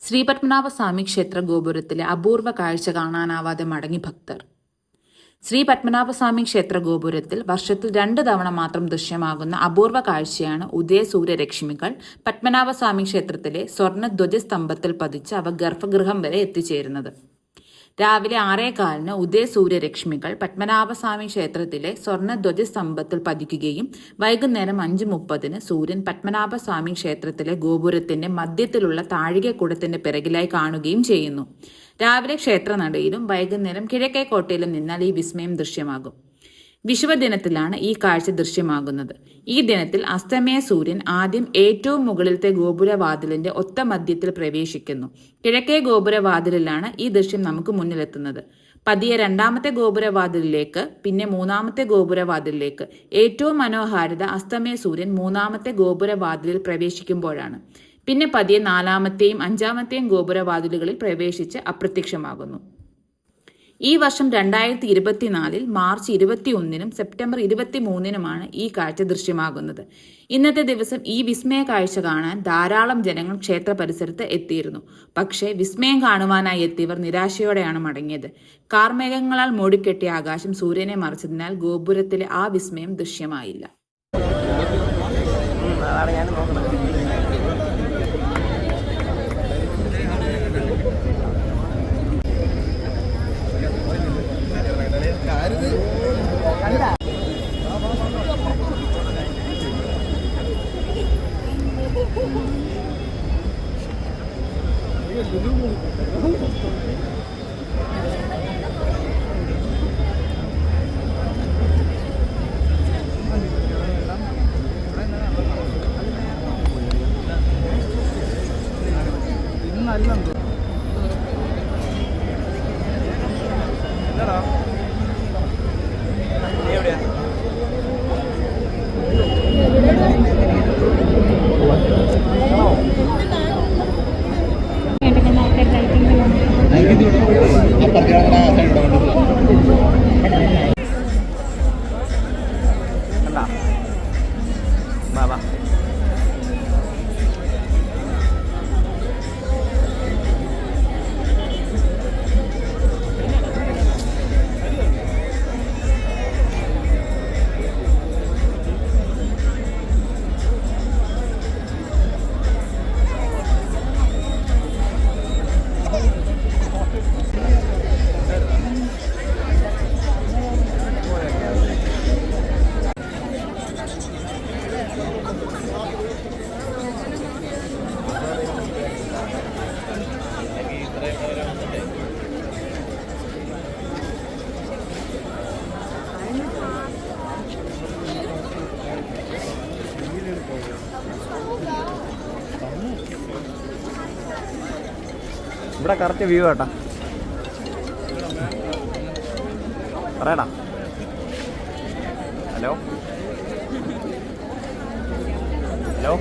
ശ്രീപത്മനാഭസ്വാമി ക്ഷേത്ര ഗോപുരത്തിലെ അപൂർവ കാഴ്ച കാണാനാവാതെ മടങ്ങി ഭക്തർ. ശ്രീ പത്മനാഭസ്വാമി ക്ഷേത്ര ഗോപുരത്തിൽ വർഷത്തിൽ രണ്ട് തവണ മാത്രം ദൃശ്യമാകുന്ന അപൂർവ കാഴ്ചയാണ് ഉദയസൂര്യരശ്മികൾ പത്മനാഭസ്വാമി ക്ഷേത്രത്തിലെ സ്വർണ ധ്വജസ്തംഭത്തിൽ പതിച്ച് അവ ഗർഭഗൃഹം വരെ എത്തിച്ചേരുന്നത്. രാവിലെ ആറേകാലിന് ഉദയ ഉദയസൂര്യരശ്മികൾ പത്മനാഭസ്വാമി ക്ഷേത്രത്തിലെ സ്വർണ ധ്വജസ്തംഭത്തിൽ പതിക്കുകയും വൈകുന്നേരം അഞ്ച് മുപ്പതിന് സൂര്യൻ പത്മനാഭസ്വാമി ക്ഷേത്രത്തിലെ ഗോപുരത്തിന്റെ മധ്യത്തിലുള്ള താഴികക്കൂടത്തിന്റെ പിറകിലായി കാണുകയും ചെയ്യുന്നു. രാവിലെ ക്ഷേത്രനടയിലും വൈകുന്നേരം കിഴക്കേക്കോട്ടയിലും നിന്നാൽ ഈ വിസ്മയം ദൃശ്യമാകും. വിഷുവദിനത്തിലാണ് ഈ കാഴ്ച ദൃശ്യമാകുന്നത്. ഈ ദിനത്തിൽ അസ്തമയ സൂര്യൻ ആദ്യം ഏറ്റവും മുകളിലത്തെ ഗോപുരവാതിലിന്റെ ഒത്ത മധ്യത്തിൽ പ്രവേശിക്കുന്നു. കിഴക്കേ ഗോപുരവാതിലിലാണ് ഈ ദൃശ്യം നമുക്ക് മുന്നിലെത്തുന്നത്. പതിയെ രണ്ടാമത്തെ ഗോപുരവാതിലിലേക്ക് പിന്നെ മൂന്നാമത്തെ ഗോപുരവാതിലിലേക്ക് ഏറ്റവും മനോഹാരിത അസ്തമയ സൂര്യൻ മൂന്നാമത്തെ ഗോപുരവാതിലിൽ പ്രവേശിക്കുമ്പോഴാണ്. പിന്നെ പതിയെ നാലാമത്തെയും അഞ്ചാമത്തെയും ഗോപുരവാതിലുകളിൽ പ്രവേശിച്ച് അപ്രത്യക്ഷമാകുന്നു. ഈ വർഷം രണ്ടായിരത്തി ഇരുപത്തിനാലിൽ മാർച്ച് ഇരുപത്തി ഒന്നിനും സെപ്റ്റംബർ ഇരുപത്തി മൂന്നിനുമാണ് ഈ കാഴ്ച ദൃശ്യമാകുന്നത്. ഇന്നത്തെ ദിവസം ഈ വിസ്മയ കാഴ്ച കാണാൻ ധാരാളം ജനങ്ങൾ ക്ഷേത്ര പരിസരത്ത് എത്തിയിരുന്നു. പക്ഷേ വിസ്മയം കാണുവാനായി എത്തിയവർ നിരാശയോടെയാണ് മടങ്ങിയത്. കാർമേഘങ്ങളാൽ മൂടിക്കെട്ടിയ ആകാശം സൂര്യനെ മറിച്ചതിനാൽ ഗോപുരത്തിലെ ആ വിസ്മയം ദൃശ്യമായില്ല. എന്നടാ va. ഇവിടെ കറക്റ്റ് വ്യൂ കേട്ടാ. പറയടാ. ഹലോ? ഹലോ?